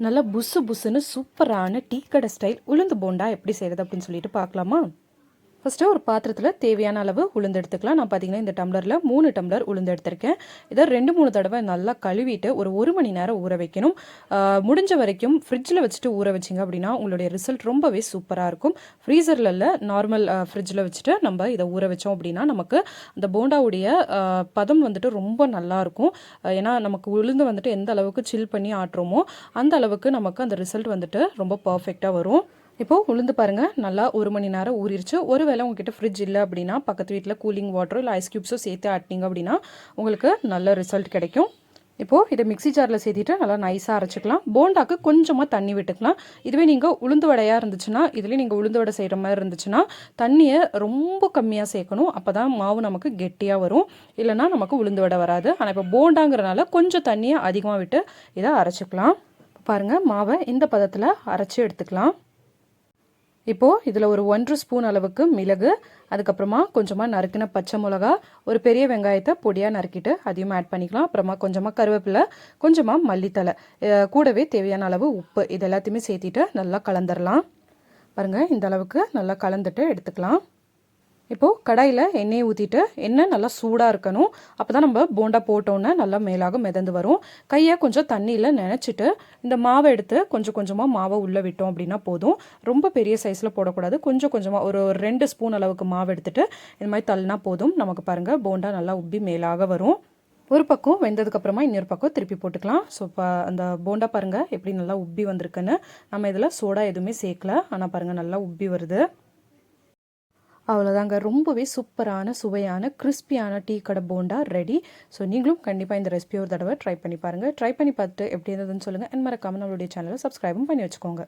நல்லா புசு புசுன்னு சூப்பரான டீ கடை ஸ்டைல் உளுந்து போண்டா எப்படி செய்கிறது அப்படின்னு சொல்லிட்டு பார்க்கலாமா? ஃபஸ்ட்டு ஒரு பாத்திரத்தில் தேவையான அளவு உளுந்து எடுத்துக்கலாம். நான் பார்த்தீங்கன்னா இந்த டம்ளரில் மூணு டம்ளர் உளுந்து எடுத்திருக்கேன். இதை ரெண்டு மூணு தடவை நல்லா கழுவிட்டு ஒரு ஒரு மணி நேரம் ஊற வைக்கணும். முடிஞ்ச வரைக்கும் ஃப்ரிட்ஜில் வச்சுட்டு ஊற வச்சிங்க அப்படின்னா உங்களுடைய ரிசல்ட் ரொம்பவே சூப்பராக இருக்கும். ஃப்ரீசரில் இல்லை நார்மல் ஃப்ரிட்ஜில் வச்சுட்டு நம்ம இதை ஊற வச்சோம் அப்படின்னா நமக்கு அந்த போண்டாவுடைய பதம் வந்துட்டு ரொம்ப நல்லா இருக்கும். ஏன்னா நமக்கு உளுந்து வந்துட்டு எந்த அளவுக்கு சில் பண்ணி ஆட்டுறோமோ அந்த அளவுக்கு நமக்கு அந்த ரிசல்ட் வந்துட்டு ரொம்ப பர்ஃபெக்டாக வரும். இப்போது உளுந்து பாருங்கள் நல்லா ஒரு மணி நேரம் ஊறிடுச்சு ஒருவேளை உங்ககிட்ட ஃப்ரிட்ஜ் இல்லை அப்படின்னா பக்கத்து வீட்டில் கூலிங் வாட்டரோ இல்லை ஐஸ் க்யூப்ஸோ சேர்த்து ஆட்டினீங்க அப்படின்னா உங்களுக்கு நல்ல ரிசல்ட் கிடைக்கும். இப்போது இதை மிக்ஸி ஜாரில் சேர்த்திட்டு நல்லா நைஸாக அரைச்சிக்கலாம். போண்டாக்கு கொஞ்சமாக தண்ணி விட்டுக்கலாம். இதுவே நீங்கள் உளுந்து வடையாக இருந்துச்சுன்னா இதுலேயும் நீங்கள் உளுந்து வடை செய்கிற மாதிரி இருந்துச்சுன்னா தண்ணியை ரொம்ப கம்மியாக சேர்க்கணும். அப்போ தான் மாவு நமக்கு கெட்டியாக வரும். இல்லைன்னா நமக்கு உளுந்து வடை வராது. ஆனால் இப்போ போண்டாங்கிறனால கொஞ்சம் தண்ணியை அதிகமாக விட்டு இதை அரைச்சிக்கலாம். பாருங்கள் மாவை இந்த பதத்தில் அரைச்சி எடுத்துக்கலாம். இப்போது இதில் ஒரு ஒன்று ஸ்பூன் அளவுக்கு மிளகு அதுக்கப்புறமா கொஞ்சமாக நறுக்கின பச்சை மிளகா ஒரு பெரிய வெங்காயத்தை பொடியாக நறுக்கிட்டு அதையும் ஆட் பண்ணிக்கலாம். அப்புறமா கொஞ்சமாக கருவேப்பிலை கொஞ்சமாக மல்லித்தலை கூடவே தேவையான அளவு உப்பு இது எல்லாத்தையுமே சேர்த்திட்டு நல்லா கலந்துடலாம் பாருங்கள் இந்த அளவுக்கு நல்லா கலந்துட்டு எடுத்துக்கலாம். இப்போது கடாயில் எண்ணெயை ஊற்றிட்டு எண்ணெய் நல்லா சூடாக இருக்கணும். அப்போ தான் நம்ம போண்டா போட்டோன்னே நல்லா மேலாக மிதந்து வரும். கையை கொஞ்சம் தண்ணியில் நினச்சிட்டு இந்த மாவை எடுத்து கொஞ்சம் கொஞ்சமாக மாவை உள்ளே விட்டோம் அப்படின்னா போதும். ரொம்ப பெரிய சைஸில் போடக்கூடாது. கொஞ்சம் கொஞ்சமாக ஒரு ஒரு ரெண்டு ஸ்பூன் அளவுக்கு மாவு எடுத்துகிட்டு இந்த மாதிரி தள்ளினா போதும். நமக்கு பாருங்கள் போண்டா நல்லா உப்பி மேலாக வரும். ஒரு பக்கம் வெந்ததுக்கப்புறமா இன்னொரு பக்கம் திருப்பி போட்டுக்கலாம். ஸோ இப்போ அந்த போண்டா பாருங்கள் எப்படி நல்லா உப்பி வந்திருக்குன்னு. நம்ம இதில் சோடா எதுவுமே சேர்க்கல. ஆனால் பாருங்கள் நல்லா உப்பி வருது. அவ்வளோதாங்க ரொம்பவே சூப்பரான சுவையான கிறிஸ்பியான டீ கடை போண்டா ரெடி. ஸோ நீங்களும் கண்டிப்பாக இந்த ரெசிபி ஒரு தடவை ட்ரை பண்ணி பாருங்கள் ட்ரை பண்ணி பார்த்துட்டு எப்படி இருந்ததுன்னு சொல்லுங்கள் அண்ட் மறக்காமல் நம்மளுடைய சேனலை சப்ஸ்கிரைபும் பண்ணி வச்சுக்கோங்க.